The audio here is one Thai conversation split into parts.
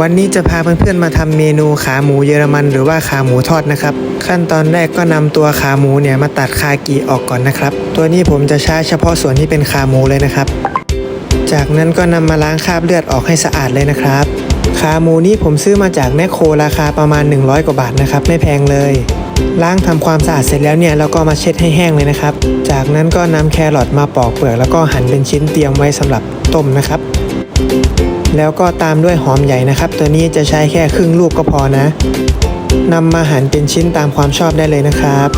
วันนี้จะพาเพื่อนๆมาทำเมนูขาหมูเยอรมัน หรือว่าขาหมูทอดนะครับ ขั้นตอนแรกก็นำตัวขาหมูเนี่ยมาตัดคากิออกก่อนนะครับ ตัวนี้ผมจะใช้เฉพาะส่วนที่เป็นขาหมูเลยนะครับ จากนั้นก็นำมาล้างคราบเลือดออกให้สะอาดเลยนะครับ ขาหมูนี้ผมซื้อมาจากแมคโครราคาประมาณ 100 กว่าบาทนะครับไม่แพงเลยล้างทำความสะอาดเสร็จแล้วเนี่ยเราก็มาเช็ดให้แห้งเลยนะครับ จากนั้นก็นำแครอทมาปอกเปลือกแล้วก็หั่นเป็นชิ้นเตรียมไว้สำหรับต้มนะครับ แล้วก็ตามด้วยหอมใหญ่นะครับ ตัวนี้จะใช้แค่ครึ่งลูกก็พอนะนำมาหั่นเป็นชิ้นตามความชอบได้เลยนะครับ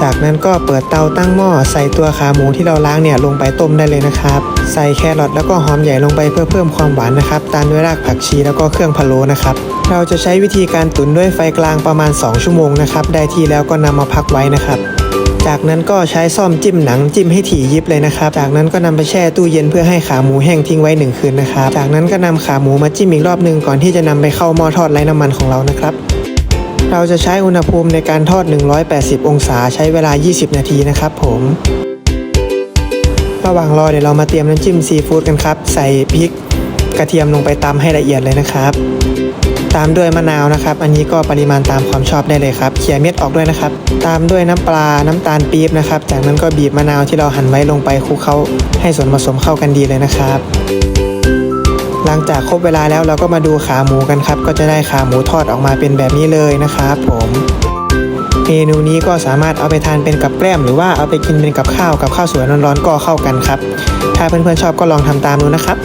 จากนั้นก็เปิดเตาตั้งหม้อใส่ตัวขาหมูที่เราล้างเนี่ยลงไปต้มได้เลยนะครับ ใส่แครอทแล้วก็หอมใหญ่ลงไปเพื่อเพิ่มความหวานนะครับ ตามด้วยรากผักชีแล้วก็เครื่องพะโล้นะครับ เราจะใช้วิธีการตุ๋นด้วยไฟกลางประมาณ 2 ชั่วโมงนะครับ ได้ที่แล้วก็นำมาพักไว้นะครับ จากนั้นก็ใช้ซ่อมจิ้มหนังจิ้มให้ถี่ยิบเลยนะครับ จากนั้นก็นำไปแช่ตู้เย็นเพื่อให้ขาหมูแห้งทิ้งไว้หนึ่งคืนนะครับ จากนั้นก็นำขาหมูมาจิ้มอีกรอบหนึ่งก่อนที่จะนำไปเข้าหม้อทอดไร้น้ำมันของเรานะครับเราจะใช้อุณหภูมิในการทอด 180 องศาใช้เวลา 20 นาทีนะครับผม ระหว่างรอเดี๋ยวเรามาเตรียมน้ำจิ้มซีฟู้ดกันครับ ใส่พริกกระเทียมลงไปตำให้ละเอียดเลยนะครับ ตามด้วยมะนาวนะครับ อันนี้ก็ปริมาณตามความชอบได้เลยครับเขี่ยเม็ดออกด้วยนะครับ ตามด้วยน้ำปลา น้ำตาลปี๊บนะครับ จากนั้นก็บีบมะนาวที่เราหั่นไว้ลงไปคลุกเคล้าให้ส่วนผสมเข้ากันดีเลยนะครับหลังจากครบเวลาแล้วเราก็มาดูขาหมูกันครับ ก็จะได้ขาหมูทอดออกมาเป็นแบบนี้เลยนะครับผมเมนูนี้ก็สามารถเอาไปทานเป็นกับแกล้มหรือว่าเอาไปกินเป็นกับข้าวกับข้าวสวยร้อนๆก็เข้ากันครับ ถ้าเพื่อนๆชอบก็ลองทำตามดูนะครับ